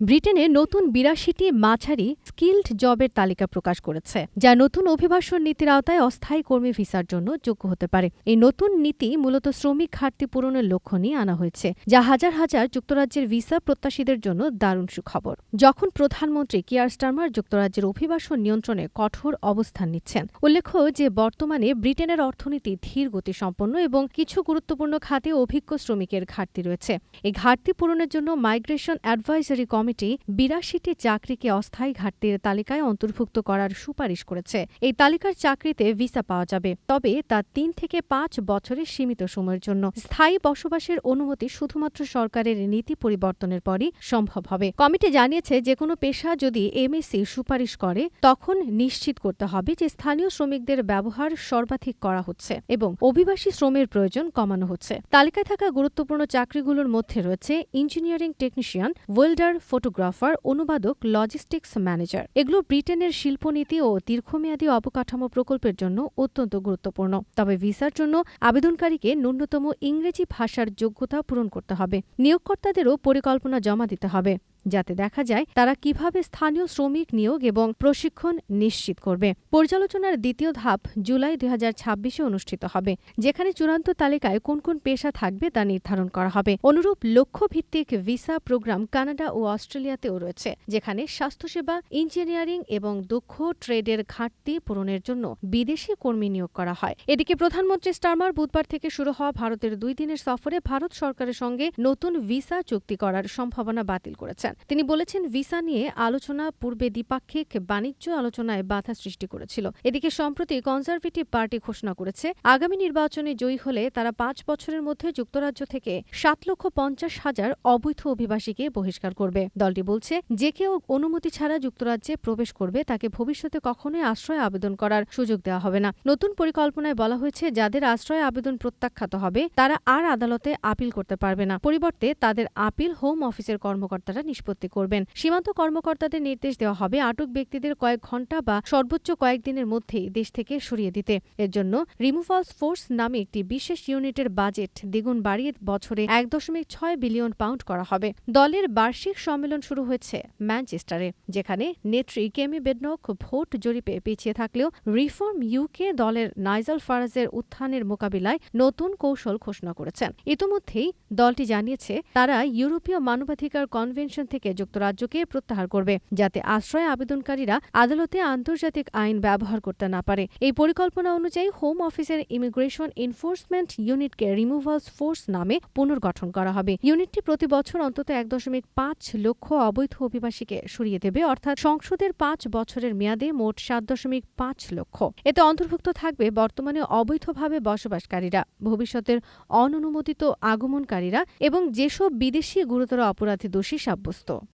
ব্রিটেনে নতুন বিরাশিটি মাঝারি স্কিল্ড জবের তালিকা প্রকাশ করেছে, যা নতুন অভিবাসন নীতির আওতায় অস্থায়ী কর্মী ভিসার জন্য যোগ্য হতে পারে। এই নতুন নীতি মূলত শ্রমিক ঘাটতি পূরণের লক্ষ্য নিয়ে আনা হয়েছে, যা হাজার হাজার যুক্তরাজ্যের ভিসা প্রত্যাশীদের জন্য দারুণ সুখবর। যখন প্রধানমন্ত্রী কিয়ার স্টারমার যুক্তরাজ্যের অভিবাসন নিয়ন্ত্রণে কঠোর অবস্থান নিচ্ছেন, উল্লেখ্য যে বর্তমানে ব্রিটেনের অর্থনীতি ধীর গতিসম্পন্ন এবং কিছু গুরুত্বপূর্ণ খাতে অভিজ্ঞ শ্রমিকের ঘাটতি রয়েছে। এই ঘাটতি পূরণের জন্য মাইগ্রেশন অ্যাডভাইজারি কমিটি বিরাশিটি চাকরিকে অস্থায়ী ঘাটতির তালিকায় অন্তর্ভুক্ত করার সুপারিশ করেছে। এই তালিকার চাকরিতে ভিসা পাওয়া যাবে, তবে তা তিন থেকে পাঁচ বছরের সীমিত সময়ের জন্য। স্থায়ী বসবাসের অনুমতি শুধুমাত্র সরকারের নীতি পরিবর্তনের পরই সম্ভব হবে। কমিটি জানিয়েছে যে কোনো পেশা যদি এমএসসি সুপারিশ করে, তখন নিশ্চিত করতে হবে যে স্থানীয় শ্রমিকদের ব্যবহার সর্বাধিক করা হচ্ছে এবং অভিবাসী শ্রমের প্রয়োজন কমানো হচ্ছে। তালিকায় থাকা গুরুত্বপূর্ণ চাকরিগুলোর মধ্যে রয়েছে ইঞ্জিনিয়ারিং টেকনিশিয়ান, ওয়েল্ডার ফটোগ্রাফার, অনুবাদক, লজিস্টিক্স ম্যানেজার। এগুলো ব্রিটেনের শিল্পনীতি ও দীর্ঘমেয়াদী অবকাঠামো প্রকল্পের জন্য অত্যন্ত গুরুত্বপূর্ণ। তবে ভিসার জন্য আবেদনকারীকে ন্যূনতম ইংরেজি ভাষার যোগ্যতা পূরণ করতে হবে। নিয়োগকর্তাদেরও পরিকল্পনা জমা দিতে হবে। যাতে দেখা যায় তারা কীভাবে স্থানীয় শ্রমিক নিয়োগ এবং প্রশিক্ষণ নিশ্চিত করবে। পর্যালোচনার দ্বিতীয় ধাপ জুলাই দুই অনুষ্ঠিত হবে, যেখানে চূড়ান্ত তালিকায় কোন কোন পেশা থাকবে তা নির্ধারণ করা হবে। অনুরূপ লক্ষ্যভিত্তিক ভিসা প্রোগ্রাম কানাডা ও অস্ট্রেলিয়াতেও রয়েছে, যেখানে স্বাস্থ্যসেবা, ইঞ্জিনিয়ারিং এবং দক্ষ ট্রেডের ঘাটতি পূরণের জন্য বিদেশি কর্মী নিয়োগ করা হয়। এদিকে প্রধানমন্ত্রী স্টারমার বুধবার থেকে শুরু হওয়া ভারতের দুই দিনের সফরে ভারত সরকারের সঙ্গে নতুন ভিসা চুক্তি করার সম্ভাবনা বাতিল করেছেন। তিনি বলেছেন, ভিসা নিয়ে আলোচনা পূর্বে দ্বিপাক্ষিক বাণিজ্য আলোচনায় বাধা সৃষ্টি করেছিল। এদিকে সম্প্রতি কনজারভেটিভ পার্টি ঘোষণা করেছে, আগামী নির্বাচনে জয়ী হলে তারা পাঁচ বছরের মধ্যে যুক্তরাজ্য থেকে সাত লক্ষ পঞ্চাশ হাজার অবৈধ অভিবাসীকে বহিষ্কার করবে। দলটি বলছে, যে কেউ অনুমতি ছাড়া যুক্তরাজ্যে প্রবেশ করবে, তাকে ভবিষ্যতে কখনোই আশ্রয় আবেদন করার সুযোগ দেওয়া হবে না। নতুন পরিকল্পনায় বলা হয়েছে, যাদের আশ্রয় আবেদন প্রত্যাখ্যাত হবে, তারা আর আদালতে আপিল করতে পারবে না। পরিবর্তে তাদের আপিল হোম অফিসের কর্মকর্তারা নিষ্পত্তি করবেন সীমান্ত কর্মকর্তাদের নির্দেশ দেওয়া হবে আটক ব্যক্তিদের কয়েক ঘণ্টা বা সর্বোচ্চ কয়েকদিনের মধ্যেই দেশ থেকে সরিয়ে দিতে। এর জন্য রিমুভালস ফোর্স নামে একটি বিশেষ ইউনিটের বাজেট দ্বিগুণ বাড়িয়ে বছরে এক দশমিক ছয় বিলিয়ন পাউন্ড করা হবে। দলের বার্ষিক সম্মেলন শুরু হয়েছে ম্যানচেস্টারে, যেখানে নেত্রী কেমি বেডনক ভোট জরিপে পিছিয়ে থাকলেও রিফর্ম ইউকে দলের নাইজাল ফারাজের উত্থানের মোকাবিলায় নতুন কৌশল ঘোষণা করেছেন। ইতোমধ্যেই দলটি জানিয়েছে, তারা ইউরোপীয় মানবাধিকার কনভেনশন থেকে যুক্তরাজ্যকে প্রত্যাহার করবে, যাতে আশ্রয় আবেদনকারীরা আদালতে আন্তর্জাতিক আইন ব্যবহার করতে না পারে। এই পরিকল্পনা অনুযায়ী হোম অফিসের ইমিগ্রেশন এনফোর্সমেন্ট ইউনিটকে রিমুভালস ফোর্স নামে পুনর্গঠন করা হবে। ইউনিটটি প্রতি বছর অন্তত এক দশমিক পাঁচ লক্ষ অবৈধ অভিবাসীকে সরিয়ে দেবে, অর্থাৎ সংসদের পাঁচ বছরের মেয়াদে মোট সাত দশমিক পাঁচ লক্ষ। এতে অন্তর্ভুক্ত থাকবে বর্তমানে অবৈধভাবে বসবাসকারীরা, ভবিষ্যতের অননুমোদিত আগমনকারীরা এবং যেসব বিদেশি গুরুতর অপরাধে দোষী সাব্যস্ত просто.